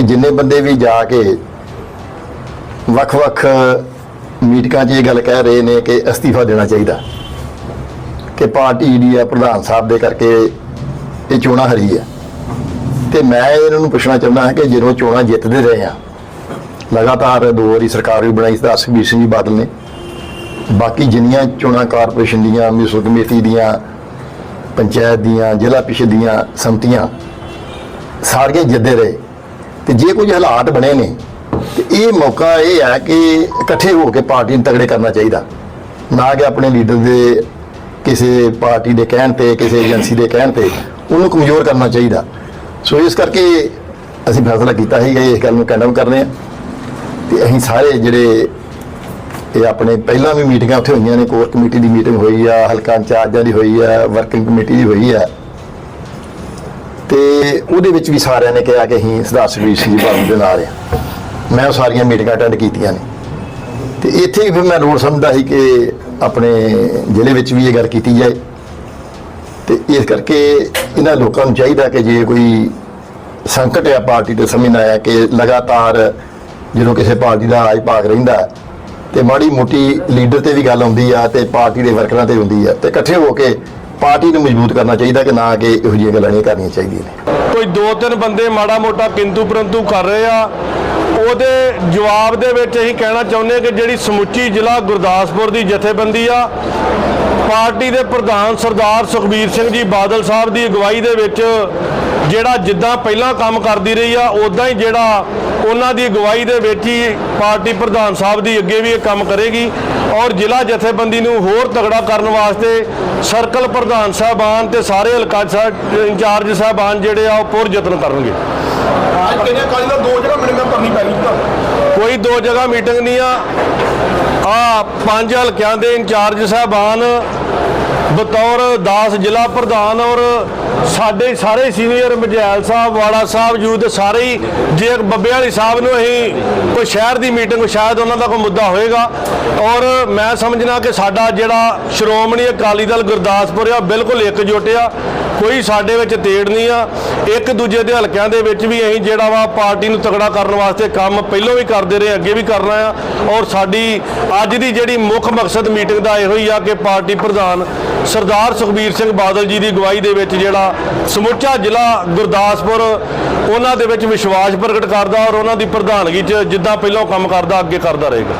ਕਿ ਜਿੰਨੇ ਬੰਦੇ ਵੀ ਜਾ ਕੇ ਵੱਖ-ਵੱਖ ਮੀਟਿੰਗਾਂ 'ਚ ਇਹ ਗੱਲ ਕਹਿ ਰਹੇ ਨੇ ਕਿ ਅਸਤੀਫਾ ਦੇਣਾ ਚਾਹੀਦਾ, ਕਿ ਪਾਰਟੀ ਜਿਹੜੀ ਆ ਪ੍ਰਧਾਨ ਸਾਹਿਬ ਦੇ ਕਰਕੇ ਇਹ ਚੋਣਾਂ ਹਰੀ ਆ ਤੇ ਮੈਂ ਇਹਨਾਂ ਨੂੰ ਪੁੱਛਣਾ ਚਾਹੁੰਦਾ ਹਾਂ ਕਿ ਜਦੋਂ ਚੋਣਾਂ ਜਿੱਤਦੇ ਰਹੇ ਆ, ਲਗਾਤਾਰ ਦੋ ਵਾਰੀ ਸਰਕਾਰ ਵੀ ਬਣਾਈ ਤਾਂ ਸੁਖਬੀਰ ਸਿੰਘ ਜੀ ਬਾਦਲ ਨੇ। ਬਾਕੀ ਜਿੰਨੀਆਂ ਚੋਣਾਂ ਕਾਰਪੋਰੇਸ਼ਨ ਦੀਆਂ, ਮਿਊਨਿਸਪਲ ਕਮੇਟੀ ਦੀਆਂ, ਪੰਚਾਇਤ ਦੀਆਂ, ਜ਼ਿਲ੍ਹਾ ਪ੍ਰੀਸ਼ਦ ਦੀਆਂ ਸੰਮਤੀਆਂ, ਸਾਰੀਆਂ ਜਿੱਦੇ ਰਹੇ। ਤੇ ਜੇ ਕੁਝ ਹਾਲਾਤ ਬਣੇ ਨੇ, ਤੇ ਇਹ ਮੌਕਾ ਇਹ ਹੈ ਕਿ ਇਕੱਠੇ ਹੋ ਕੇ ਪਾਰਟੀ ਨੂੰ ਤਗੜੇ ਕਰਨਾ ਚਾਹੀਦਾ। ਨਾ ਕਿ ਆਪਣੇ ਲੀਡਰ ਦੇ ਕਿਸੇ ਪਾਰਟੀ ਦੇ ਕਹਿਣ ਤੇ, ਕਿਸੇ ਏਜੰਸੀ ਦੇ ਕਹਿਣ ਤੇ, ਉਹਨੂੰ ਕਮਜ਼ੋਰ ਕਰਨਾ ਚਾਹੀਦਾ। ਸੋ ਇਸ ਕਰਕੇ ਅਸੀਂ ਫੈਸਲਾ ਕੀਤਾ ਹੈ ਕਿ ਇਸ ਗੱਲ ਨੂੰ ਕੰਡਮ ਕਰਨੇ ਆ। ਤੇ ਅਸੀਂ ਸਾਰੇ ਜਿਹੜੇ ਇਹ ਆਪਣੇ ਪਹਿਲਾਂ ਵੀ ਮੀਟਿੰਗਾਂ ਉੱਥੇ ਹੋਈਆਂ ਨੇ, ਕੋਰ ਕਮੇਟੀ ਦੀ ਮੀਟਿੰਗ ਹੋਈ ਆ, ਹਲਕਾ ਇੰਚਾਰਜਾਂ ਦੀ ਹੋਈ ਆ ਵਰਕਿੰਗ ਕਮੇਟੀ ਦੀ ਹੋਈ ਆ ਤੇ ਉਹਦੇ ਵਿੱਚ ਵੀ ਸਾਰਿਆਂ ਨੇ ਕਿਹਾ ਕਿ ਅਸੀਂ ਸਰਦਾਰ ਸੁਖਬੀਰ ਸਿੰਘ ਜੀ ਬਾਬੂ ਦੇ ਨਾਲ ਆ ਮੈਂ ਉਹ ਸਾਰੀਆਂ ਮੀਟਿੰਗਾਂ ਅਟੈਂਡ ਕੀਤੀਆਂ ਨੇ। ਤੇ ਇੱਥੇ ਹੀ ਫਿਰ ਮੈਂ ਰੋਲ ਸਮਝਦਾ ਸੀ ਕਿ ਆਪਣੇ ਜ਼ਿਲ੍ਹੇ ਵਿੱਚ ਵੀ ਇਹ ਗੱਲ ਕੀਤੀ ਜਾਏ। ਤੇ ਇਸ ਕਰਕੇ ਇਹਨਾਂ ਲੋਕਾਂ ਨੂੰ ਚਾਹੀਦਾ ਕਿ ਜੇ ਕੋਈ ਸੰਕਟ ਆ ਪਾਰਟੀ ਦੇ ਸਾਹਮਣੇ ਆਇਆ ਕਿ ਲਗਾਤਾਰ ਜਦੋਂ ਕਿਸੇ ਪਾਰਟੀ ਦਾ ਰਾਜ ਭਾਗ ਰਹਿੰਦਾ ਹੈ, ਤੇ ਮਾੜੀ ਮੋਟੀ ਲੀਡਰ ਤੇ ਵੀ ਗੱਲ ਆਉਂਦੀ ਆ ਤੇ ਪਾਰਟੀ ਦੇ ਵਰਕਰਾਂ ਤੇ ਹੁੰਦੀ ਆ ਤੇ ਇਕੱਠੇ ਹੋ ਕੇ ਪਾਰਟੀ ਨੂੰ ਮਜ਼ਬੂਤ ਕਰਨਾ ਚਾਹੀਦਾ ਕਿ ਨਾ ਕਿ ਇਹੋ ਜਿਹੀਆਂ ਗੱਲਾਂ ਨਹੀਂ ਕਰਨੀਆਂ ਚਾਹੀਦੀਆਂ ਨੇ। ਕੋਈ ਦੋ ਤਿੰਨ ਬੰਦੇ ਮਾੜਾ ਮੋਟਾ ਕਿੰਤੂ ਪਰੰਤੂ ਕਰ ਰਹੇ ਆ, ਉਹਦੇ ਜਵਾਬ ਦੇ ਵਿੱਚ ਅਸੀਂ ਕਹਿਣਾ ਚਾਹੁੰਦੇ ਹਾਂ ਕਿ ਜਿਹੜੀ ਸਮੁੱਚੀ ਜ਼ਿਲ੍ਹਾ ਗੁਰਦਾਸਪੁਰ ਦੀ ਜਥੇਬੰਦੀ ਆ, ਪਾਰਟੀ ਦੇ ਪ੍ਰਧਾਨ ਸਰਦਾਰ ਸੁਖਬੀਰ ਸਿੰਘ ਜੀ ਬਾਦਲ ਸਾਹਿਬ ਦੀ ਅਗਵਾਈ ਦੇ ਵਿੱਚ ਜਿਹੜਾ ਜਿੱਦਾਂ ਪਹਿਲਾਂ ਕੰਮ ਕਰਦੀ ਰਹੀ ਆ ਉਦਾਂ ਹੀ ਜਿਹੜਾ ਉਹਨਾਂ ਦੀ ਅਗਵਾਈ ਦੇ ਵਿੱਚ ਹੀ ਪਾਰਟੀ ਪ੍ਰਧਾਨ ਸਾਹਿਬ ਦੀ ਅੱਗੇ ਵੀ ਇਹ ਕੰਮ ਕਰੇਗੀ ਔਰ ਜ਼ਿਲ੍ਹਾ ਜਥੇਬੰਦੀ ਨੂੰ ਹੋਰ ਤਗੜਾ ਕਰਨ ਵਾਸਤੇ ਸਰਕਲ ਪ੍ਰਧਾਨ ਸਾਹਿਬਾਨ ਤੇ ਸਾਰੇ ਹਲਕਾ ਸਾਹਿਬ ਇੰਚਾਰਜ ਸਾਹਿਬਾਨ ਜਿਹੜੇ ਆ ਉਹ ਪੁਰ ਯਤਨ ਕਰਨਗੇ। ਅੱਜ ਕਾਲੀ ਦਾ ਦੋ ਜਗ੍ਹਾ ਮਿਲਣਾ ਕਰਨੀ ਪੈਣੀ ਤਾਂ। ਕੋਈ ਦੋ ਜਗ੍ਹਾ ਮੀਟਿੰਗ ਨਹੀਂ ਆ। ਆ ਪੰਜ ਹਲਕਿਆਂ ਦੇ ਇੰਚਾਰਜ ਸਾਹਿਬਾਨ ਬਤੌਰ ਦਾਸ ਜ਼ਿਲ੍ਹਾ ਪ੍ਰਧਾਨ ਔਰ ਸਾਡੇ ਸਾਰੇ ਸੀਨੀਅਰ ਮਜੈਲ ਸਾਹਿਬ, ਵਾਲਾ ਸਾਹਿਬ ਯੂਥ ਸਾਰੇ ਹੀ ਜੇ ਬੱਬੇ ਵਾਲੀ ਸਾਹਿਬ ਨੂੰ ਅਸੀਂ ਕੋਈ ਸ਼ਹਿਰ ਦੀ ਮੀਟਿੰਗ, ਸ਼ਾਇਦ ਉਹਨਾਂ ਦਾ ਕੋਈ ਮੁੱਦਾ ਹੋਏਗਾ। ਔਰ ਮੈਂ ਸਮਝਣਾ ਕਿ ਸਾਡਾ ਜਿਹੜਾ ਸ਼੍ਰੋਮਣੀ ਅਕਾਲੀ ਦਲ ਗੁਰਦਾਸਪੁਰ ਆ, ਬਿਲਕੁਲ ਇਕਜੁੱਟ ਆ। ਕੋਈ ਸਾਡੇ ਵਿੱਚ ਤੇੜ ਨਹੀਂ ਆ। ਇੱਕ ਦੂਜੇ ਦੇ ਹਲਕਿਆਂ ਦੇ ਵਿੱਚ ਵੀ ਅਸੀਂ ਜਿਹੜਾ ਵਾ ਪਾਰਟੀ ਨੂੰ ਤਕੜਾ ਕਰਨ ਵਾਸਤੇ ਕੰਮ ਪਹਿਲਾਂ ਵੀ ਕਰਦੇ ਰਹੇ, ਅੱਗੇ ਵੀ ਕਰਨਾ ਆ। ਔਰ ਸਾਡੀ ਅੱਜ ਦੀ ਜਿਹੜੀ ਮੁੱਖ ਮਕਸਦ ਮੀਟਿੰਗ ਦਾ ਇਹੋ ਹੀ ਆ ਕਿ ਪਾਰਟੀ ਪ੍ਰਧਾਨ ਸਰਦਾਰ ਸੁਖਬੀਰ ਸਿੰਘ ਬਾਦਲ ਜੀ ਦੀ ਅਗਵਾਈ ਦੇ ਵਿੱਚ ਜਿਹੜਾ ਸਮੁੱਚਾ ਜ਼ਿਲ੍ਹਾ ਗੁਰਦਾਸਪੁਰ, ਉਹਨਾਂ ਦੇ ਵਿੱਚ ਵਿਸ਼ਵਾਸ ਪ੍ਰਗਟ ਕਰਦਾ ਔਰ ਉਹਨਾਂ ਦੀ ਪ੍ਰਧਾਨਗੀ 'ਚ ਜਿੱਦਾਂ ਪਹਿਲਾਂ ਕੰਮ ਕਰਦਾ, ਅੱਗੇ ਕਰਦਾ ਰਹੇਗਾ।